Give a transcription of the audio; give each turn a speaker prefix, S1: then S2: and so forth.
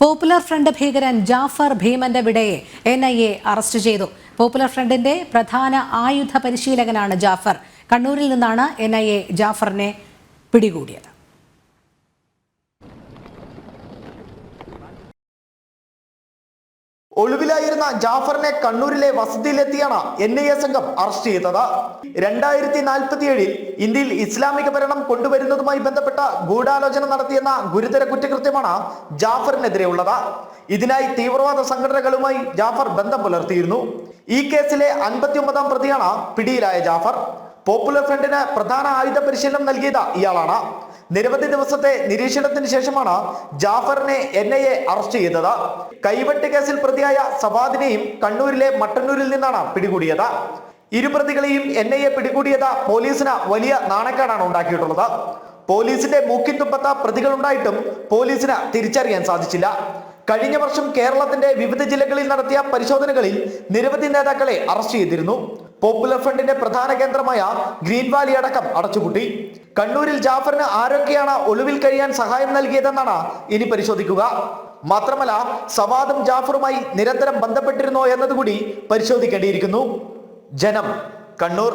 S1: Popular front ഭീകരൻ ജാഫർ ഭീമന്റെ വിടയെ എൻ ഐ എ അറസ്റ്റ് ചെയ്തു. പോപ്പുലർ ഫ്രണ്ടിന്റെ പ്രധാന ആയുധ പരിശീലകനാണ് ജാഫർ. കണ്ണൂരിൽ നിന്നാണ് എൻ ഐ എ ജാഫറിനെ പിടികൂടിയത്.
S2: ഒളിവിലായിരുന്ന ജാഫറിനെ കണ്ണൂരിലെ വസതിയിലെത്തിയാണ് എൻ ഐ എ സംഘം അറസ്റ്റ് ചെയ്തത്. രണ്ടായിരത്തി നാൽപ്പത്തിയേഴിൽ ഇന്ത്യയിൽ ഇസ്ലാമിക ഭരണം കൊണ്ടുവരുന്നതുമായി ബന്ധപ്പെട്ട ഗൂഢാലോചന നടത്തിയെന്ന ഗുരുതര കുറ്റകൃത്യമാണ് ജാഫറിനെതിരെ ഉള്ളത്. ഇതിനായി തീവ്രവാദ സംഘടനകളുമായി ജാഫർ ബന്ധം പുലർത്തിയിരുന്നു. ഈ കേസിലെ അൻപത്തിയൊമ്പതാം പ്രതിയാണ് പിടിയിലായ ജാഫർ. പോപ്പുലർ ഫ്രണ്ടിന് പ്രധാന ആയുധ പരിശീലനം നൽകിയത് ഇയാളാണ്. നിരവധി ദിവസത്തെ നിരീക്ഷണത്തിന് ശേഷമാണ് ജാഫറിനെ എൻ ഐ എ അറസ്റ്റ് ചെയ്തത്. കൈവെട്ട് കേസിൽ പ്രതിയായ സവാദിനെയും കണ്ണൂരിലെ മട്ടന്നൂരിൽ നിന്നാണ് പിടികൂടിയത്. ഇരു പ്രതികളെയും എൻ ഐ എ പിടികൂടിയത് പോലീസിന് വലിയ നാണക്കേടാണ് ഉണ്ടാക്കിയിട്ടുള്ളത്. പോലീസിന്റെ മൂക്കിത്തുപ്പത്ത പ്രതികളുണ്ടായിട്ടും പോലീസിന് തിരിച്ചറിയാൻ സാധിച്ചില്ല. കഴിഞ്ഞ വർഷം കേരളത്തിന്റെ വിവിധ ജില്ലകളിൽ നടത്തിയ പരിശോധനകളിൽ നിരവധി നേതാക്കളെ അറസ്റ്റ് ചെയ്തിരുന്നു. പോപ്പുലർ ഫ്രണ്ടിന്റെ പ്രധാന കേന്ദ്രമായ ഗ്രീൻ വാലി അടക്കം അടച്ചുപൂട്ടി. കണ്ണൂരിൽ ജാഫറിന് ആരൊക്കെയാണ് ഒളിവിൽ കഴിയാൻ സഹായം നൽകിയതെന്നാണ് ഇനി പരിശോധിക്കുക. മാത്രമല്ല സവാദും ജാഫറുമായി നിരന്തരം ബന്ധപ്പെട്ടിരുന്നോ എന്നതുകൂടി പരിശോധിക്കേണ്ടിയിരിക്കുന്നു. ജനം കണ്ണൂർ.